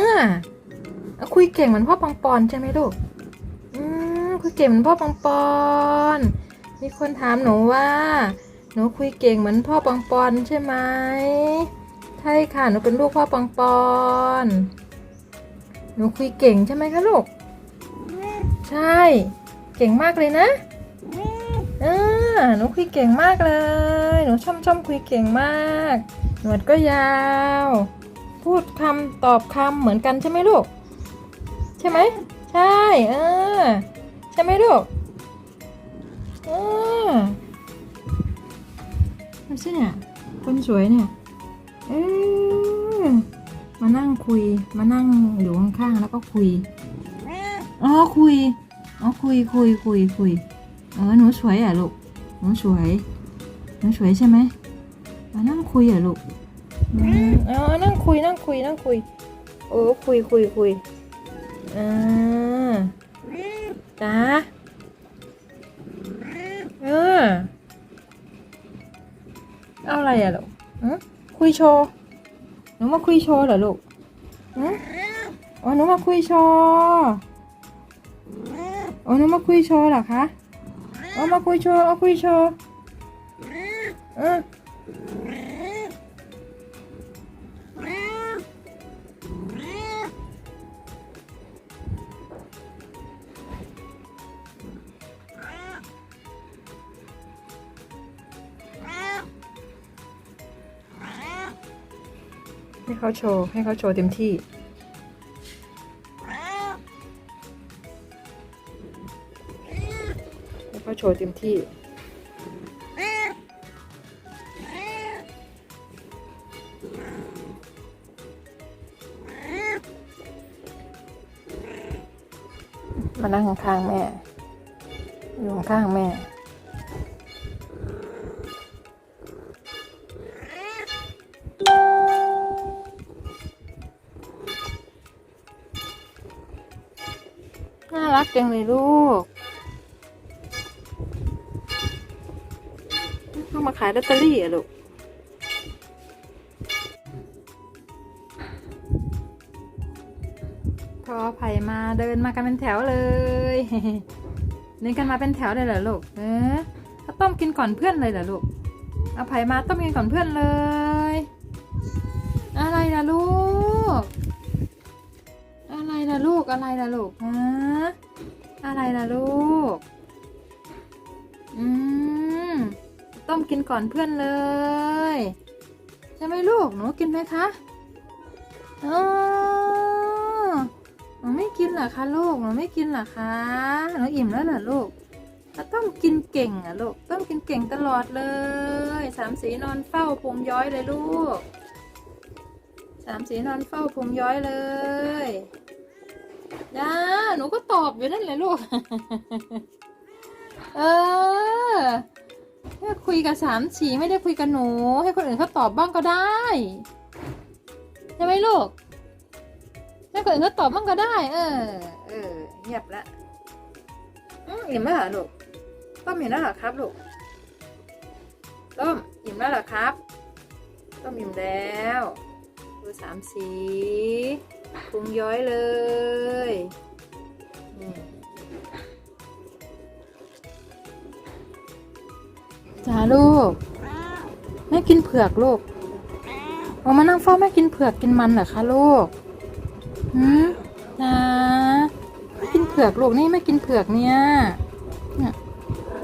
อ่าคุยเก่งเหมือนพ่อปังปอนใช่ไหมลูก อืมคุยเก่งเหมือนพ่อปังปอน มีคนถามหนูว่า หนูคุยเก่งเหมือนพ่อปังปอนใช่ไหมใช่ค่ะ หนูเป็นลูกพ่อปังปอน หนูคุยเก่งใช่ไหมคะลูก ใช่ เก่งมากเลยนะเออหนูคุยเก่งมากเลย หนูช่อมช่อมคุยเก่งมาก หนวดก็ยาว พูดคำตอบคำเหมือนกันใช่ไหมลูก ใช่ไหมใช่เออใช่ไหมลูกเออดูสิเนี่ยคนสวยเนี่ยเออมานั่งคุยมานั่งอยู่ข้างๆแล้วก็คุยอ๋อคุยอ๋อคุยคุยคุยคุยเออหนูสวยอะลูกหนูสวยหนูสวยใช่ไหมมานั่งคุยอะลูก อืมอ๋อนั่งคุยนั่งคุยนั่งคุย โอ้คุยคุยคุยอ่าจ้าเออเอาอะไรอะลูกหึคุยโชว์หนูมาคุยโชว์เหรอลูกหึอ๋อหนูมาคุยโชว์อ๋อหนูมาคุยโชว์เหรอคะอ๋อมาคุยโชว์เอาคุยโชว์เออ ให้เขาโชว์ให้เขาโชว์เต็มที่ ให้เขาโชว์เต็มที่มานั่งข้างแม่ อยู่ข้างแม่ น่ารักจังเลยลูกเข้ามาขายลอตเตอรี่อะลูกพอไผ่มาเดินมากันเป็นแถวเลยเดินกันมาเป็นแถวเลยเหรอลูกเออถ้าต้มกินก่อนเพื่อนเลยเหรอลูกเอาไผ่มาต้มกินก่อนเพื่อนเลย อะไรล่ะลูก ล่ะลูกอะไรล่ะลูกฮะอะไรล่ะลูก อืม ต้มกินก่อนเพื่อนเลย ใช่ไหมลูก หนูกินไหมคะอ๋อหนูไม่กินเหรอคะลูก หนูไม่กินเหรอคะ หนูอิ่มแล้วเหรอลูกต้องกินเก่งอะลูก ต้องกินเก่งตลอดเลย สามสีนอนเฝ้าพุงย้อยเลยลูก สามสีนอนเฝ้าพุงย้อยเลย จ้าหนูก็ตอบอยู่นั่นแหละลูก เออแค่คุยกับสามสีไม่ได้คุยกับหนู ให้คนอื่นเขาตอบบ้างก็ได้ใช่ไหมลูกให้คนอื่นเขาตอบบ้างก็ได้ เออ เออเงียบละอืมอิ่มแล้วเหรอลูกต้มอิ่มแล้วเหรอครับลูกต้มอิ่มแล้วเหรอครับต้มอิ่มแล้ว สามสีพุงย้อยเลยจ้าลูก แม่กินเผือกลูกออกมานั่งเฝ้าแม่กินเผือกกินมันเหรอคะลูกหืมจ้าไม่กินเผือกลูกนี่ไม่กินเผือกเนี่ยเนี่ย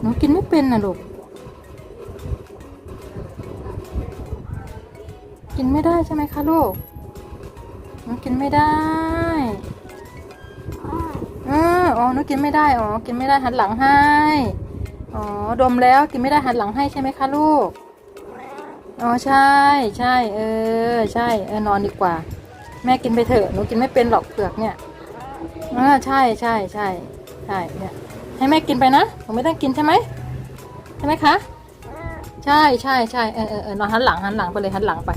หนูกินไม่เป็นนะลูก กินไม่ได้ใช่ไหมคะลูกหนูกินไม่ได้เอออ๋อหนูกินไม่ได้อ๋อกินไม่ได้หันหลังให้อ๋อดมแล้วกินไม่ได้หันหลังให้ใช่ไหมคะลูกอ๋อใช่ใช่เออใช่เออนอนดีกว่า แม่กินไปเถอะหนูกินไม่เป็นหรอกเผือกเนี่ยอ่าใช่ใช่ใช่ใช่เนี่ยให้แม่กินไปนะหนูไม่ต้องกินใช่ไหมใช่ไหมคะ ใช่ใช่ใช่เออเออเออนอนหันหลังหันหลังไปเลยหันหลังไป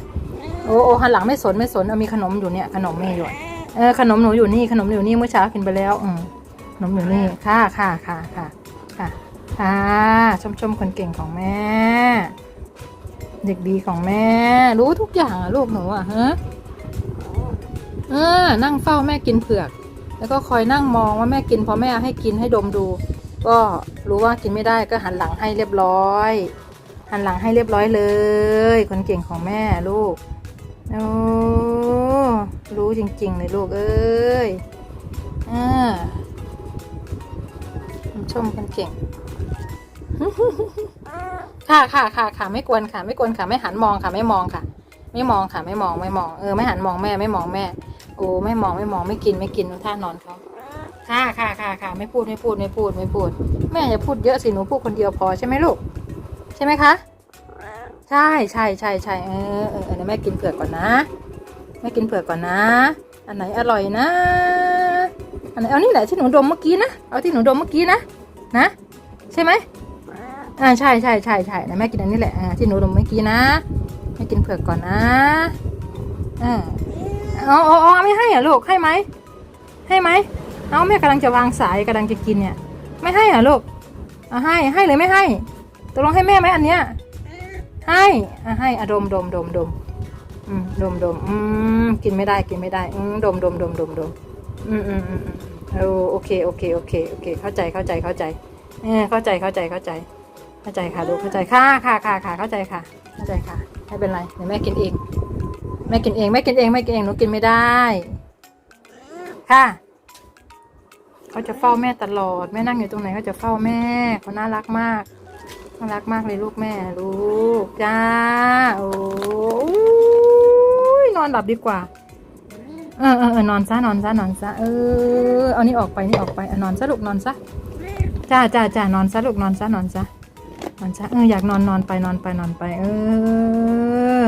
โอ้โอ้หันหลังไม่สนไม่สนเอามีขนมอยู่เนี่ยขนมมีอยู่เออขนมหนูอยู่นี่ขนมอยู่นี่เมื่อเช้ากินไปแล้วอืมขนมอยู่นี่ค่ะค่ะค่ะค่ะค่ะค่ะชมชมคนเก่งของแม่ เด็กดีของแม่ รู้ทุกอย่างอะลูกหนูอะฮะเออนั่งเฝ้าแม่กินเผือก แล้วก็คอยนั่งมองว่าแม่กินพอแม่ให้กินให้ดมดู ก็รู้ว่ากินไม่ได้ก็หันหลังให้เรียบร้อย หันหลังให้เรียบร้อยเลย คนเก่งของแม่ลูก โอ้รู้จริง ๆ เลยลูก เอ้ยอ่าชมคนเก่ง ค่ะค่ะค่ะค่ะไม่กวนค่ะ ไม่กวนค่ะ ไม่หันมองค่ะ ไม่มองค่ะ ไม่มองค่ะ ไม่มองไม่มองเออไม่หันมองแม่ไม่มองแม่โอ้ไม่มองไม่มองไม่กินไม่กินท่านอนเขาค่ะค่ะค่ะค่ะไม่พูดไม่พูดไม่พูดไม่พูด แม่อย่าพูดเยอะสิหนูพูดคนเดียวพอใช่ไหมลูก ใช่ไหมคะ ใช่ใช่ใช่ใช่เออเออเออแม่กินเผือกก่อนนะแม่กินเผือกก่อนนะ อันไหนอร่อยนะ อันไหนเอานี่แหละที่หนูดมเมื่อกี้นะเอาที่หนูดมเมื่อกี้นะนะ ใช่ไหมอ่าใช่ใช่ใช่ใช่นะแม่กินอันนี้แหละอ่าที่หนูดมเมื่อกี้นะแม่กินเผือกก่อนนะอ่าเอาเอาเอไม่ให้เหรอลูกให้ไหมให้ไหมเอาแม่กำลังจะวางสายกำลังจะกินเนี่ย ไม่ให้เหรอลูกเอาให้ให้หรือไม่ให้ตกลงให้แม่ไหมอันเนี้ย ให้อะให้อะดมดมดมดมอืมดมดมอืมกินไม่ได้กินไม่ได้อืมดมดมดมดมดมอืมอืมอืมอืมเอโอเคโอเคโอเคโอเค เข้าใจเข้าใจเข้าใจเออเข้าใจเข้าใจเข้าใจ เข้าใจค่ะลูกเข้าใจค่ะค่ะค่ะค่ะเข้าใจค่ะ เข้าใจค่ะไม่เป็นไรเดี๋ยวแม่กินเองแม่กินเองแม่กินเองแม่กินเองหนูกินไม่ได้ ค่ะเขาจะเฝ้าแม่ตลอดแม่นั่งอยู่ตรงไหนก็จะเฝ้าแม่เขาน่ารักมาก น่ารักมากเลยลูกแม่ลูกจ้าโอ้ยนอนหลับดีกว่า เออเออเออนอนซะนอนซะนอนซะเออเอานี่ออกไปนี่ออกไปอนอนซะลูกนอนซะจ้าจ้าจ้านอนซะลูกนอนซะนอนซะนอนซะเอออยากนอนนอนไปนอนไปนอนไป เออ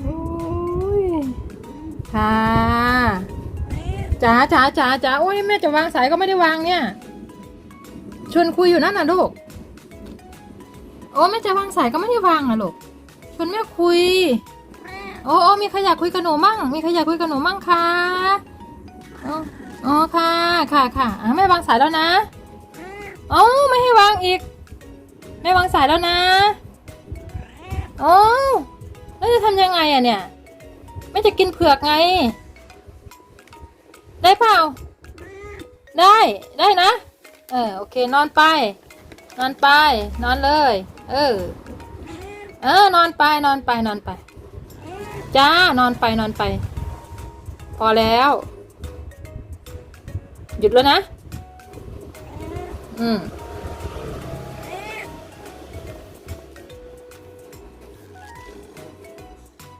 โอ้ยค่ะจ๋าจ๋าจ๋าจ๋าโอ้ยแม่จะวางสายก็ไม่ได้วางเนี่ยชวนคุยอยู่นั่นน่ะลูก โอ้แม่จะวางสายก็ไม่ได้วางนะลูกชวนแม่คุย โอ้โอ้มีใครอยากคุยกับหนูมั่ง มีใครอยากคุยกับหนูมั่งคะอ๋ออ๋อค่ะ ค่ะค่ะอะแม่วางสายแล้วนะเอ้าไม่ให้วางอีก แม่วางสายแล้วนะโอ้แล้วจะทำยังไงอะเนี่ยแม่จะกินเผือกไง ได้เปล่า ได้ ได้นะ เออ โอเค นอนไป นอนไป นอนเลย เออ เออนอนไปนอนไปนอนไป จ้านอนไปนอนไป พอแล้ว หยุดแล้วนะ อืม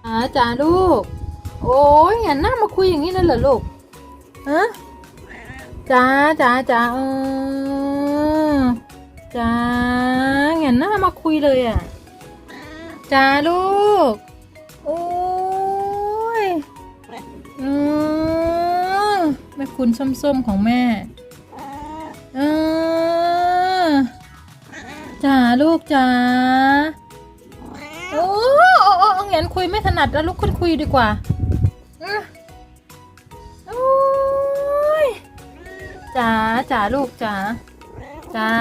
อาจ้าลูก โอ้ยเห็นหน้ามาคุยอย่างนี้เลยเหรอลูกฮะจ้าจ้าจ้าเออ จ้าเห็นหน้ามาคุยเลยอะจ้าลูก โอ้ยอือแม่คุณส้มๆของแม่เออจ้าลูกจ้าโอ้โอ้โอ้เห็นคุยไม่ถนัดแล้วลุกขึ้นคุยดีกว่าอื้อโอ้ยจ้าจ้าลูกจ้าจ้า